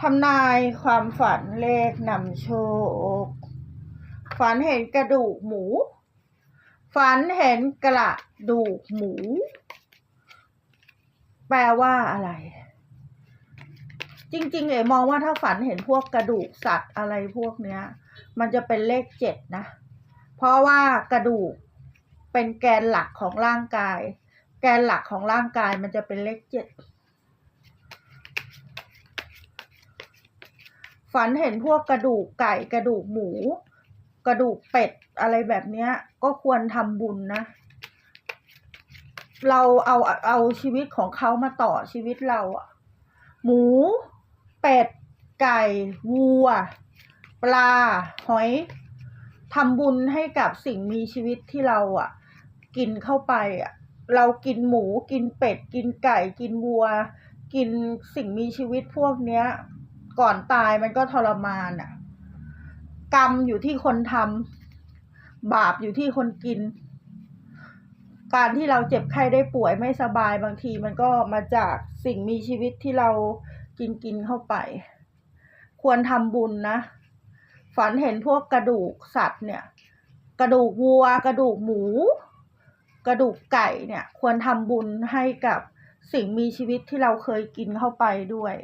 ทำนายความฝันเลขนำโชค ฝันเห็นกระดูกหมู ฝันเห็นกระดูกหมู แปลว่าอะไร จริงๆเอ๋มองว่าถ้าฝันเห็นพวกกระดูกสัตว์อะไรพวกเนี้ย มันจะเป็นเลขเจ็ดนะ เพราะว่ากระดูกเป็นแกนหลักของร่างกาย แกนหลักของร่างกายมันจะเป็นเลขเจ็ด ฝันเห็นพวกกระดูกไก่กระดูกหมู กระดูกเป็ดอะไรแบบเนี้ย ก็ควรทำบุญนะ เราเอาเอาชีวิตของเขามาต่อชีวิตเราอะหมู เป็ด ไก่ วัว ปลา หอยทำบุญให้กับสิ่งมีชีวิตที่เราอะกินเข้าไปอะเรากินหมูกินเป็ด กินไก่ กินวัว กินสิ่งมีชีวิตพวกเนี้ย ก่อนตายมันก็ทรมานอะกรรมอยู่ที่คนทำบาปอยู่ที่คนกิน การที่เราเจ็บไข้ได้ป่วยไม่สบายบางทีมันก็มาจากสิ่งมีชีวิตที่เรากินกินเข้าไป ควรทำบุญนะ ฝันเห็นพวกกระดูกสัตว์เนี่ย กระดูกวัว กระดูกหมู กระดูกไก่เนี่ย ควรทำบุญให้กับสิ่งมีชีวิตที่เราเคยกินเข้าไปด้วย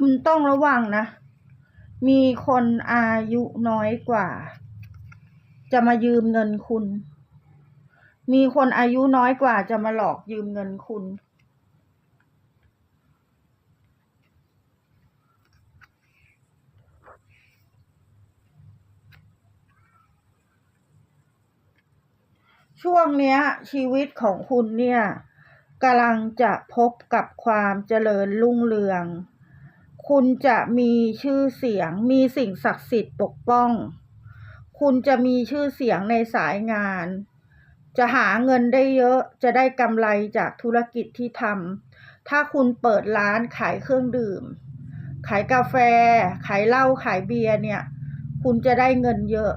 คุณต้องระวังนะ มีคนอายุน้อยกว่า จะมายืมเงินคุณ มีคนอายุน้อยกว่าจะมาหลอกยืมเงินคุณช่วงเนี้ยชีวิตของคุณเนี่ยกำลังจะพบกับความเจริญรุ่งเรือง คุณจะมีชื่อเสียง มีสิ่งศักดิ์สิทธิ์ปกป้อง คุณจะมีชื่อเสียงในสายงาน จะหาเงินได้เยอะ จะได้กำไรจากธุรกิจที่ทำ ถ้าคุณเปิดร้านขายเครื่องดื่ม ขายกาแฟ ขายเหล้า ขายเบียร์เนี่ย คุณจะได้เงินเยอะ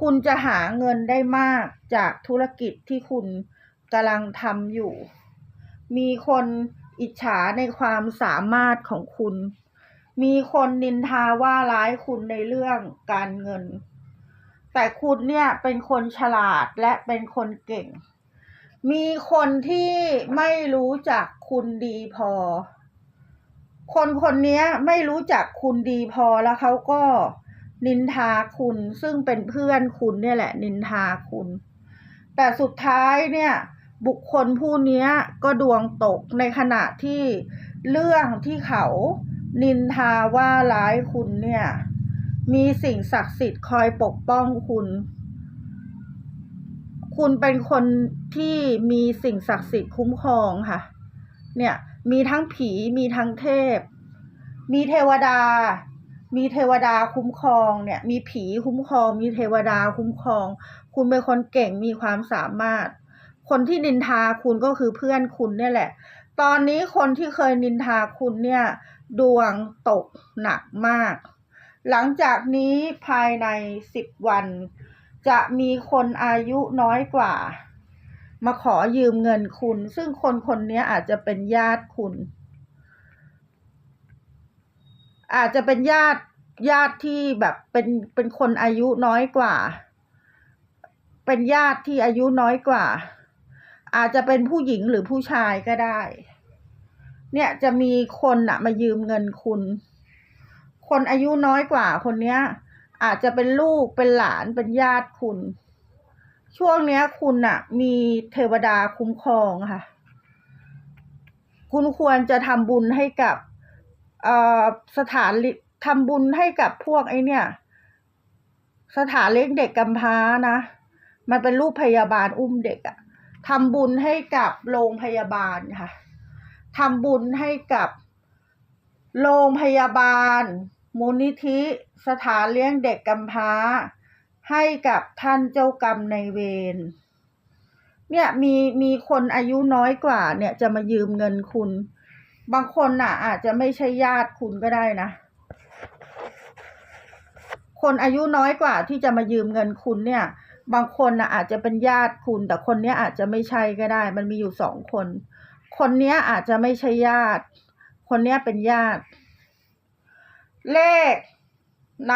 คุณจะหาเงินได้มากจากธุรกิจที่คุณกำลังทำอยู่ มีคน อิจฉาในความสามารถของคุณ มีคนนินทาว่าร้ายคุณในเรื่องการเงิน แต่คุณเนี่ยเป็นคนฉลาดและเป็นคนเก่ง มีคนที่ไม่รู้จักคุณดีพอ คนคนนี้ไม่รู้จักคุณดีพอแล้วเขาก็นินทาคุณซึ่งเป็นเพื่อนคุณเนี่ยแหละนินทาคุณ แต่สุดท้ายเนี่ย บุคคลผู้นี้ก็ดวงตกในขณะที่เรื่องที่เขานินทาว่าร้ายคุณเนี่ย มีสิ่งศักดิ์สิทธิ์คอยปกป้องคุณ คุณเป็นคนที่มีสิ่งศักดิ์สิทธิ์คุ้มครองค่ะ เนี่ยมีทั้งผีมีทั้งเทพ มีเทวดา มีเทวดาคุ้มครองเนี่ย มีผีคุ้มครอง มีเทวดาคุ้มครอง คุณเป็นคนเก่งมีความสามารถ คนที่นินทาคุณก็คือเพื่อนคุณเนี่ยแหละ ตอนนี้คนที่เคยนินทาคุณเนี่ยดวงตกหนักมาก หลังจากนี้ภายในสิบวัน จะมีคนอายุน้อยกว่า มาขอยืมเงินคุณ ซึ่งคนคนนี้อาจจะเป็นญาติคุณ อาจจะเป็นญาติญาติที่แบบเป็นเป็นคนอายุน้อยกว่า เป็นญาติที่อายุน้อยกว่า อาจจะเป็นผู้หญิงหรือผู้ชายก็ได้ เนี่ยจะมีคนอะมายืมเงินคุณ คนอายุน้อยกว่าคนเนี้ย อาจจะเป็นลูกเป็นหลานเป็นญาติคุณ ช่วงเนี้ยคุณอะมีเทวดาคุ้มครองค่ะ คุณควรจะทำบุญให้กับอ่อสถานลิทำบุญให้กับพวกไอเนี่ย สถานเลี้ยงเด็กกำพร้านะ มันเป็นรูปพยาบาลอุ้มเด็กอะ ทำบุญให้กับโรงพยาบาลค่ะทำบุญให้กับโรงพยาบาล มูลนิธิสถานเลี้ยงเด็กกำพร้า ให้กับท่านเจ้ากรรมในเวรเนี่ยมีมีคนอายุน้อยกว่า เนี่ยจะมายืมเงินคุณ บางคนน่ะ อาจจะไม่ใช่ญาติคุณก็ได้นะ คนอายุน้อยกว่าที่จะมายืมเงินคุณเนี่ย บางคนน่ะอาจจะเป็นญาติคุณ แต่คนเนี้ยอาจจะไม่ใช่ก็ได้ มันมีอยู่สองคน คนเนี้ยอาจจะไม่ใช่ญาติ คนเนี้ยเป็นญาติ เลขน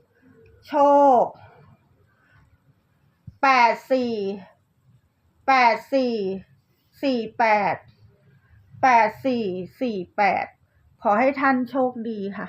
ำโชคแปดสี่แปดสี่สี่แปดแปดสี่สี่แปดขอให้ท่านโชคดีค่ะ